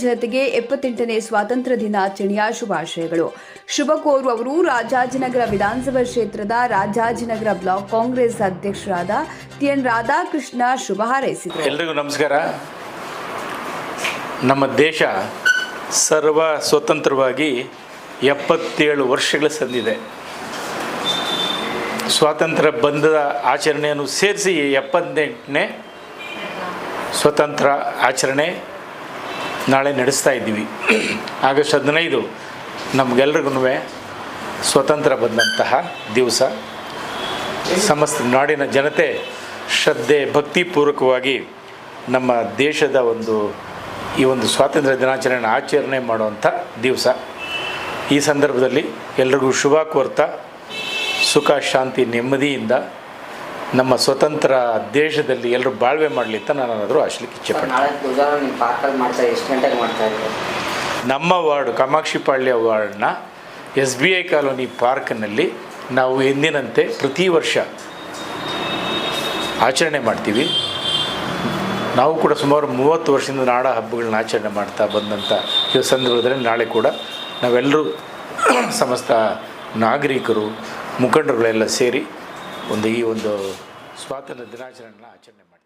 ಜನತೆಗೆ ಎಪ್ಪತ್ತೆಂಟನೇ ಸ್ವಾತಂತ್ರ್ಯ ದಿನಾಚರಣೆಯ ಶುಭಾಶಯಗಳು. ಶುಭ ಕೋರುವವರು ರಾಜಾಜಿನಗರ ವಿಧಾನಸಭಾ ಕ್ಷೇತ್ರದ ರಾಜಾಜಿನಗರ ಬ್ಲಾಕ್ ಕಾಂಗ್ರೆಸ್ ಅಧ್ಯಕ್ಷರಾದ ಟಿ ಎನ್ ರಾಧಾಕೃಷ್ಣ ಶುಭ ಹಾರೈಸಿದರು. ಎಲ್ರಿಗೂ ನಮಸ್ಕಾರ. ನಮ್ಮ ದೇಶ ಸರ್ವ ಸ್ವತಂತ್ರವಾಗಿ ಎಪ್ಪತ್ತೇಳು ವರ್ಷಗಳು ಸಂದಿದೆ. ಸ್ವಾತಂತ್ರ್ಯ ಬಂಧದ ಆಚರಣೆಯನ್ನು ಸೇರಿಸಿ ಎಪ್ಪತ್ತೆಂಟನೇ ಸ್ವತಂತ್ರ ಆಚರಣೆ ನಾಳೆ ನಡೆಸ್ತಾ ಇದ್ದೀವಿ. ಆಗಸ್ಟ್ ಹದಿನೈದು ನಮಗೆಲ್ರಿಗೂ ಸ್ವತಂತ್ರ ಬಂದಂತಹ ದಿವಸ. ಸಮಸ್ತ ನಾಡಿನ ಜನತೆ ಶ್ರದ್ಧೆ ಭಕ್ತಿಪೂರ್ವಕವಾಗಿ ನಮ್ಮ ದೇಶದ ಒಂದು, ಈ ಒಂದು ಸ್ವಾತಂತ್ರ್ಯ ದಿನಾಚರಣೆ ಆಚರಣೆ ಮಾಡುವಂಥ ದಿವಸ. ಈ ಸಂದರ್ಭದಲ್ಲಿ ಎಲ್ರಿಗೂ ಶುಭ ಕೋರ್ತಾ, ಸುಖ, ಶಾಂತಿ, ನೆಮ್ಮದಿಯಿಂದ ನಮ್ಮ ಸ್ವತಂತ್ರ ದೇಶದಲ್ಲಿ ಎಲ್ಲರೂ ಬಾಳ್ವೆ ಮಾಡಲಿ ಅಂತ ನಾನು ಏನಾದರೂ ಆಶ್ಲಿಕ್ಕೆ ಮಾಡ್ತಾ ಇದ್ದಾರೆ ನಮ್ಮ ವಾರ್ಡ್ ಕಾಮಾಕ್ಷಿಪಾಳ್ಯ ವಾರ್ಡ್ನ ಎಸ್ ಬಿ ಐ ಕಾಲೋನಿ ಪಾರ್ಕ್ನಲ್ಲಿ ನಾವು ಎಂದಿನಂತೆ ಪ್ರತಿ ವರ್ಷ ಆಚರಣೆ ಮಾಡ್ತೀವಿ. ನಾವು ಕೂಡ ಸುಮಾರು ಮೂವತ್ತು ವರ್ಷದಿಂದ ನಾಡ ಹಬ್ಬಗಳನ್ನ ಆಚರಣೆ ಮಾಡ್ತಾ ಬಂದಂಥ ಈ ಸಂದರ್ಭದಲ್ಲಿ ನಾಳೆ ಕೂಡ ನಾವೆಲ್ಲರೂ ಸಮಸ್ತ ನಾಗರಿಕರು ಮುಖಂಡರುಗಳೆಲ್ಲ ಸೇರಿ ಒಂದು ಈ ಒಂದು ಸ್ವಾತಂತ್ರ್ಯ ದಿನಾಚರಣೆಯನ್ನು ಆಚರಣೆ ಮಾಡಿ